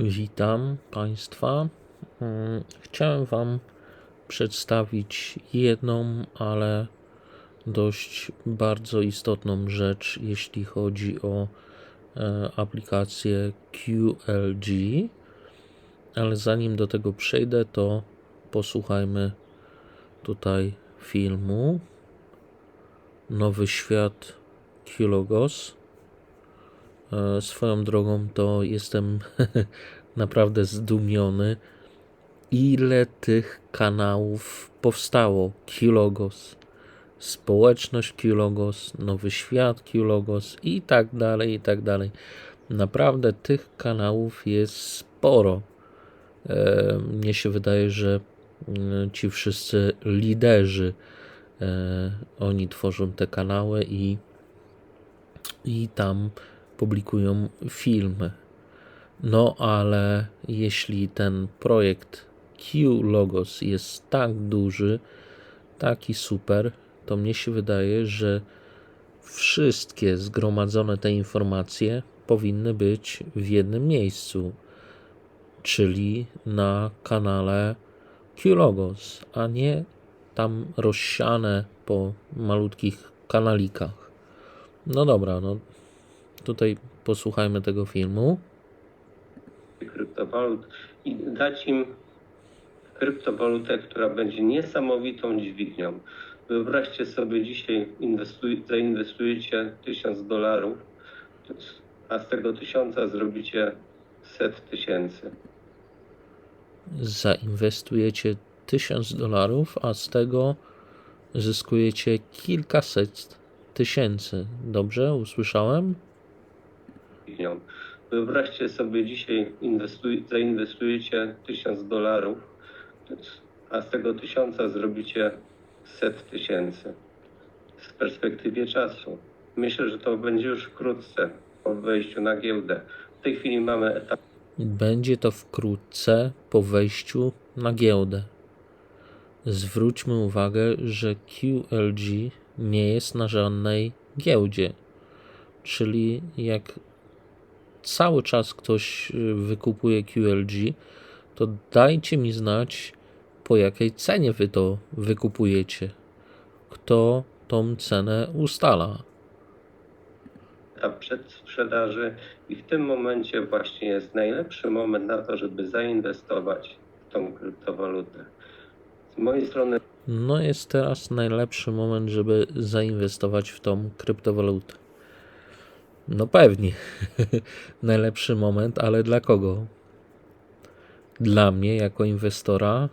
Witam Państwa. Mm, Chciałem Wam przedstawić jedną, ale dość bardzo istotną rzecz, jeśli chodzi o e, aplikację QLG. Ale zanim do tego przejdę, to posłuchajmy tutaj filmu. Nowy świat QLogos. E, Swoją drogą to jestem naprawdę zdumiony, ile tych kanałów powstało. Qlogos, społeczność Qlogos, nowy świat Qlogos i tak dalej, i tak dalej. Naprawdę tych kanałów jest sporo. E, Mnie się wydaje, że mm, ci wszyscy liderzy, e, oni tworzą te kanały i i tam publikują filmy. No ale jeśli ten projekt Q Logos jest tak duży, taki super, to mnie się wydaje, że wszystkie zgromadzone te informacje powinny być w jednym miejscu, czyli na kanale Q Logos, a nie tam rozsiane po malutkich kanalikach. No dobra, no tutaj posłuchajmy tego filmu. kryptowalut i dać im kryptowalutę, która będzie niesamowitą dźwignią. Wyobraźcie sobie dzisiaj inwestuj, zainwestujecie 1000 dolarów, a z tego tysiąca zrobicie set tysięcy. Zainwestujecie 1000 dolarów, a z tego zyskujecie kilkaset tysięcy. Dobrze usłyszałem? Dźwignią. Wyobraźcie sobie dzisiaj inwestuj, zainwestujecie 1000 dolarów, a z tego tysiąca zrobicie set tysięcy. W perspektywie czasu. Myślę, że to będzie już wkrótce po wejściu na giełdę. W tej chwili mamy etap Będzie to wkrótce po wejściu na giełdę. Zwróćmy uwagę, że QLG nie jest na żadnej giełdzie. Czyli jak cały czas ktoś y, wykupuje QLG, to dajcie mi znać, po jakiej cenie wy to wykupujecie. Kto tą cenę ustala? etap przedsprzedaży i w tym momencie właśnie jest najlepszy moment na to, żeby zainwestować w tą kryptowalutę. Z mojej strony No jest teraz najlepszy moment, żeby zainwestować w tą kryptowalutę. No pewnie. najlepszy moment, ale dla kogo? Dla mnie jako inwestora,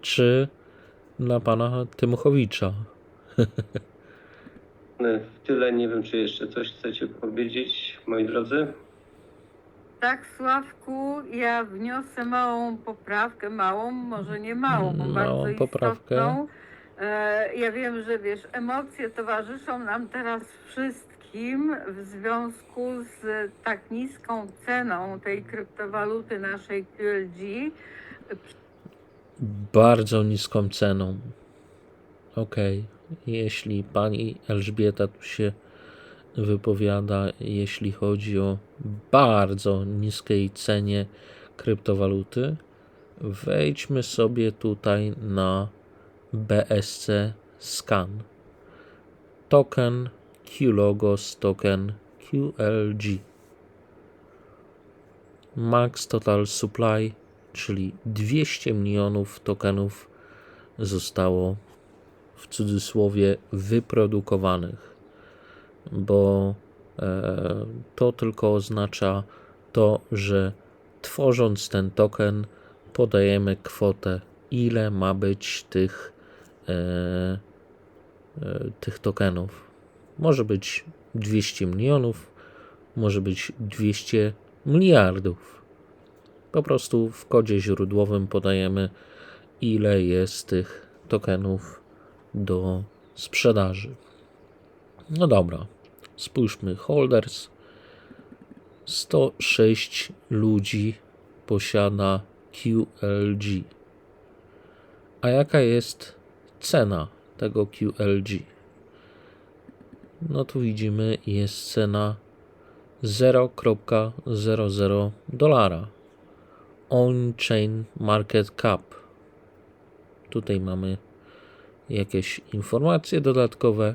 czy dla pana Tymuchowicza? w tyle. Nie wiem, czy jeszcze coś chcecie powiedzieć, moi drodzy. Tak, Sławku, ja wniosę małą poprawkę, małą, może nie małą, Małą bardzo poprawkę. istotną. E, Ja wiem, że wiesz, emocje towarzyszą nam teraz wszystkim w związku z tak niską ceną tej kryptowaluty naszej QLG. Bardzo niską ceną. Okej, jeśli pani Elżbieta tu się wypowiada, jeśli chodzi o bardzo niskiej cenie kryptowaluty, wejdźmy sobie tutaj na BSC Scan. Token QLogos token QLG. Max Total Supply, czyli 200 milionów tokenów zostało w cudzysłowie wyprodukowanych, bo e, to tylko oznacza to, że tworząc ten token podajemy kwotę, ile ma być tych, e, e, tych tokenów. Może być 200 milionów, może być 200 miliardów. Po prostu w kodzie źródłowym podajemy, ile jest tych tokenów do sprzedaży. No dobra, spójrzmy. Holders 106 ludzi posiada QLG. A jaka jest cena tego QLG? No tu widzimy, jest cena 0,00 dolara. on-chain market cap. Tutaj mamy jakieś informacje dodatkowe.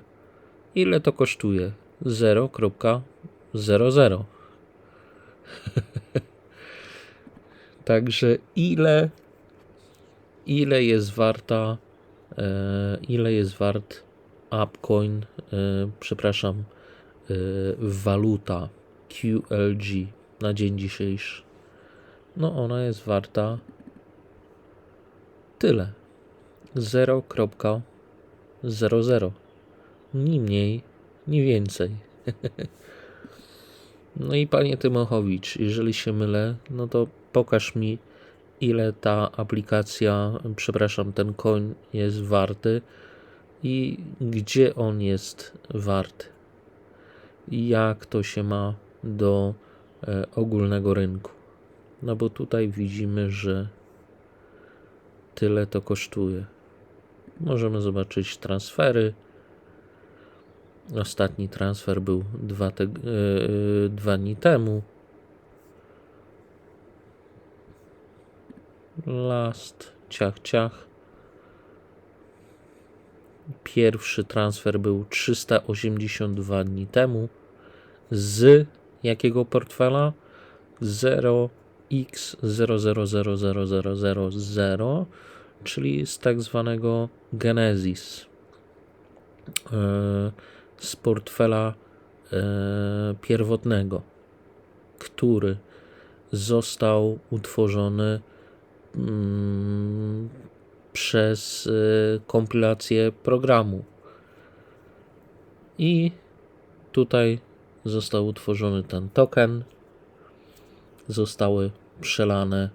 Ile to kosztuje? 0.00. Także ile ile jest warta e, ile jest wart Upcoin, e, przepraszam, e, waluta QLG na dzień dzisiejszy. No ona jest warta tyle. 0.00. Ni mniej, ni więcej. No i panie Tymochowicz, jeżeli się mylę, no to pokaż mi, ile ta aplikacja, przepraszam, ten koń jest warty i gdzie on jest warty. I jak to się ma do e, ogólnego rynku. No bo tutaj widzimy, że tyle to kosztuje. Możemy zobaczyć transfery. Ostatni transfer był dwa, te, yy, dwa dni temu. Last, ciach, ciach. Pierwszy transfer był 382 dni temu. Z jakiego portfela? 0x000000, czyli z tak zwanego Genesis. Yy, z portfela e, pierwotnego, który został utworzony mm, przez e, kompilację programu. I tutaj został utworzony ten token, zostały przelane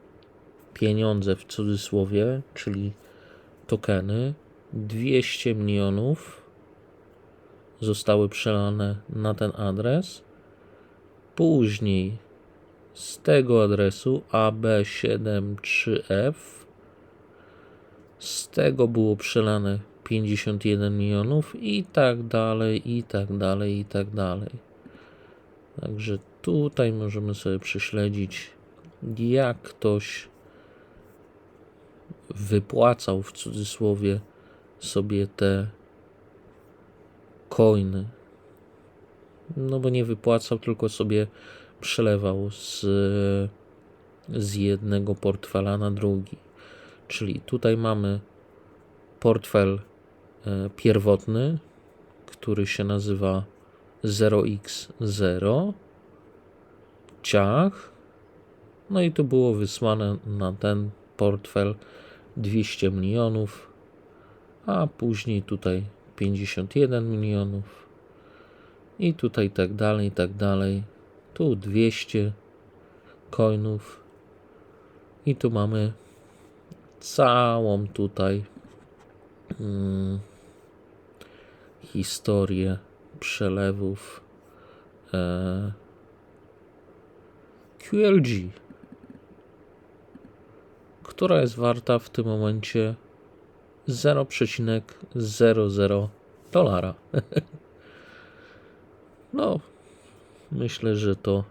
pieniądze w cudzysłowie, czyli tokeny 200 milionów zostały przelane na ten adres. Później z tego adresu AB73F z tego było przelane 51 milionów i tak dalej, i tak dalej, i tak dalej. Także tutaj możemy sobie prześledzić, jak ktoś wypłacał w cudzysłowie sobie te coiny. No bo nie wypłacał, tylko sobie przelewał z, z jednego portfela na drugi. Czyli tutaj mamy portfel e, pierwotny, który się nazywa 0x0 ciach. No i to było wysłane na ten portfel 200 milionów, a później tutaj 51 milionów i tutaj tak dalej, tak dalej. Tu 200 coinów i tu mamy całą tutaj hmm, historię przelewów e, QLG, która jest warta w tym momencie 0,00 dolara. no, myślę, że to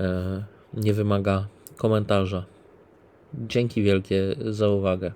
e, nie wymaga komentarza. Dzięki wielkie za uwagę.